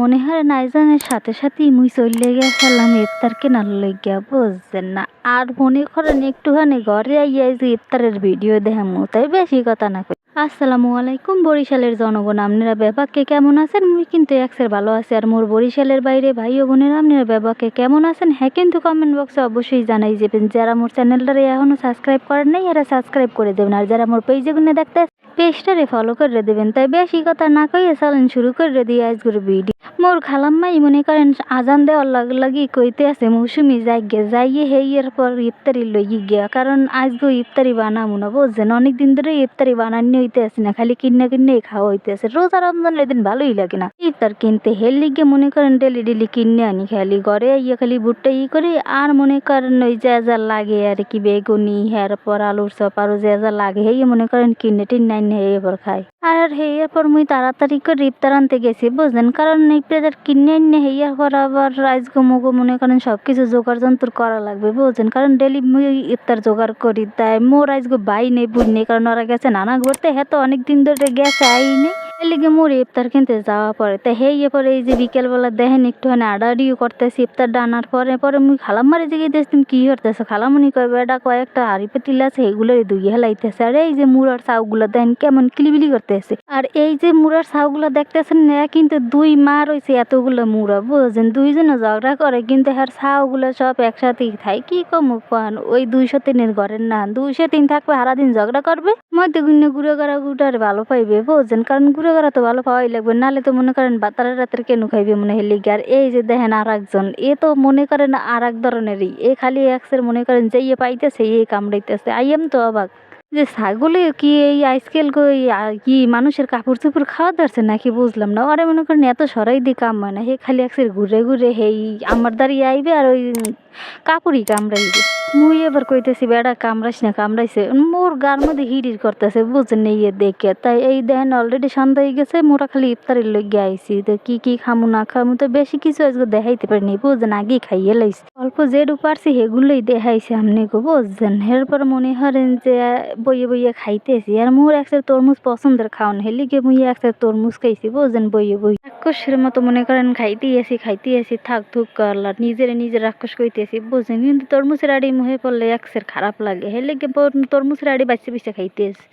মনে হয় নাইজানের সাথে সাথেই মুই চলে গেছিলাম ইফতার কেনার লইগা, বুঝছেন না? আর মনে করেন একটুখানি ঘরে আইয়া যে ইফতারের ভিডিও দেখামু, তাই বেশি কথা না কই। আসসালামু আলাইকুম বরিশালের জনগণ, আপনারা ব্যাপাকে কেমন আছেন? মুই কিন্তু একসের ভালো আছি, আর মোর বরিশালের বাইরে ভাই ও বোনেরা, আপনারা ব্যাপাকে কেমন আছেন? হ্যাঁ কিন্তু কমেন্ট বক্সে অবশ্যই জানাই যাবেন। যারা মোর চ্যানেলটারে এখনও সাবস্ক্রাইব করেন নাই, এরা সাবস্ক্রাইব করে দেবেন, আর যারা মোর পেজে গুনে দেখতে পেজটারে ফলো করে দেবেন। তাই বেশি কথা না কইয়ে চালেন শুরু করে দিয়ে আজকের ভিডিও মোর খালাম্মাই মনে করেন আজান দেওয়ার লাগ লাগি কইতে আছে, মৌসুমি যাই গে যাইয়ে হেইয়ের পর ইফতারি লই গিয়া, কারণ আজকে ইফতারি বানাবো না, বুঝছেন? অনেক দিন ধরে ইফতারি বানানি হইতে আছে না, খালি কিনে কিনে খাওয়া হইতে আছে রোজা রমজান এদিন ভালোই লাগে না। ইফতার কিনতে হেল লিগে মনে করেন ডেলি ডেলি কিনে আনি, খালি ঘরে ইয়ে খালি বুটটা ই করে, আর মনে করেন ওই যা যা লাগে আর কি, বেগুনি, হের পর আলুর চপ, আরও যা যা লাগে হেই মনে করেন কিনে টিনে আনি এরপর খাই আর হেয়ার পর মুই তাড়াতাড়ি করে ইফতার আনতে গেছি, বুঝলেন? কারণ ইফতার কিনে আনি হেয়ার পর আবার রাইস মগো মনে করেন সব কিছু জোগাড় যন্ত্র করা লাগবে বুঝছেন কারণ ডেলি মুই ইফতার জোগাড় করি, তাই মোর গো বাই নেই বুঝ নেই কারণ ওরা গেছে নানা ঘুরতে হ্যাঁ তো অনেক দিন ধরে গেছে আই নেই এলিগে মোর ইফতার কিনতে যাওয়া পরে তো হে ইয়ে পরে এই যে বিকেলবেলা দেখেন একটুখানি আডাআডিও করতেছি ইফতার ডানার পরে পরে মুই খালাম মারে জেগে তুমি কী করতেছো? খালামুনি কয়, বেটা কয়েকটা হাড়ি পেতিল আছে এগুলোরই দুই হেলাইতেছে। আর এই যে মুড়ার চাউগুলো দেখেন কেমন কিলিবিলি করতেছে। আর এই যে মুড়ার চাউগুলো দেখতেছেন না, কিন্তু দুই মা রয়েছে এতগুলো মুড়া বুঝছেন? দুইজনে ঝগড়া করে, কিন্তু হ্যার চাউগুলো সব একসাথেই খাই কি কম পান ওই দুইশো তিনের ঘরের না। দুইশো তিন থাকবে, সারাদিন ঝগড়া করবে। মধ্যে গুণে ঘুরে গড়া গুটার ভালো পাইবে, বুঝছেন? কারণ গড়া তো ভালো পাওয়াই লাগবে নাহলে তো মনে করেন বাতারা রাতের কেন খাইবে মনে হয় লিগে। আর এই যে দেখেন আর একজন এ তো মনে করেন আর এক ধরনেরই। এ খালি একসের মনে করেন যে ইয়ে পাইতেছে এ কামড়াইতেছে। আইএম তো অবাক। যে ছাগলে কি এই আজকাল কি মানুষের কাপড় চোপড় খাওয়া দাঁড়ছে নাকি বুঝলাম না। ওরা মনে করেন এত সরাই দিয়ে কাম হয় না। হে খালি একসের ঘুরে ঘুরে হেই আমার দাঁড়িয়ে আইবে আর ওই কাপড়ই কামড়াইবে। মুই এবার কইতেছি, বেড়া কামড়াইস না, কামড়াইছে। মোর গার মধ্যে হিড়ির করতেছে, বুঝেন ইয়ে দেখে। তাই এই দেখেন অলরেডি সন্ধ্যা হয়ে গেছে, মোরা খালি ইফতারের লগে আইছি। তো কি কি খামু, না খামু, তো বেশি কিছু আজকে দেখাইতে পারিনি বুঝছেন আগেই খাইয়ে লাইছি। অল্প যেটু পারছি সেগুলোই দেখাইছে আপনি গো বুঝছেন এরপর মনে হরেন যে, বইয়ে বইয়ে খাইতেছি। আর মোর একটা তরমুজ পছন্দের খাওন হেলিগে মুই একটা তরমুজ খাইছি বুঝছেন বইয়ে বই রাক্ষসের মতো মনে করেন, খাইতেই আসি খাইতেই আসি থাক থুক করলা নিজেরে নিজে রাক্ষস কইতেছি বুঝছেন কিন্তু তরমুজের আড়ি মুহে পড়লে একসের খারাপ লাগে। হেলিগে তরমুজের আড়ি বাচ্চা বাচ্চা খাইতেছি।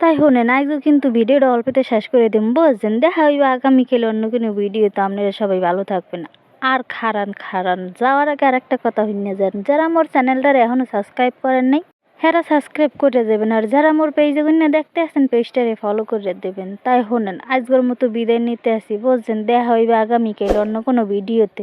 তাই শোনেন আজকে কিন্তু ভিডিওটা অল্পতে শেষ করে দিন বুঝছেন? দেখা হইবে আগামীকাল অন্য কোনো ভিডিও তো আপনারা সবাই ভালো থাকবেন। আর খারান খারান, যাওয়ার আগে আর একটা কথা হইনে যান যারা আমার চ্যানেলটার এখনও সাবস্ক্রাইব করেন নাই, হেরা সাবস্ক্রাইব করে দেবেন। আর যারা মোর পেজে গুনে দেখতে আসেন পেজটারে ফলো করে দেবেন। তাই শোনেন আজকের মতো বিদায় নিতে আসি, বুঝছেন? দেখা হইবে আগামীকাল অন্য কোনো ভিডিওতে।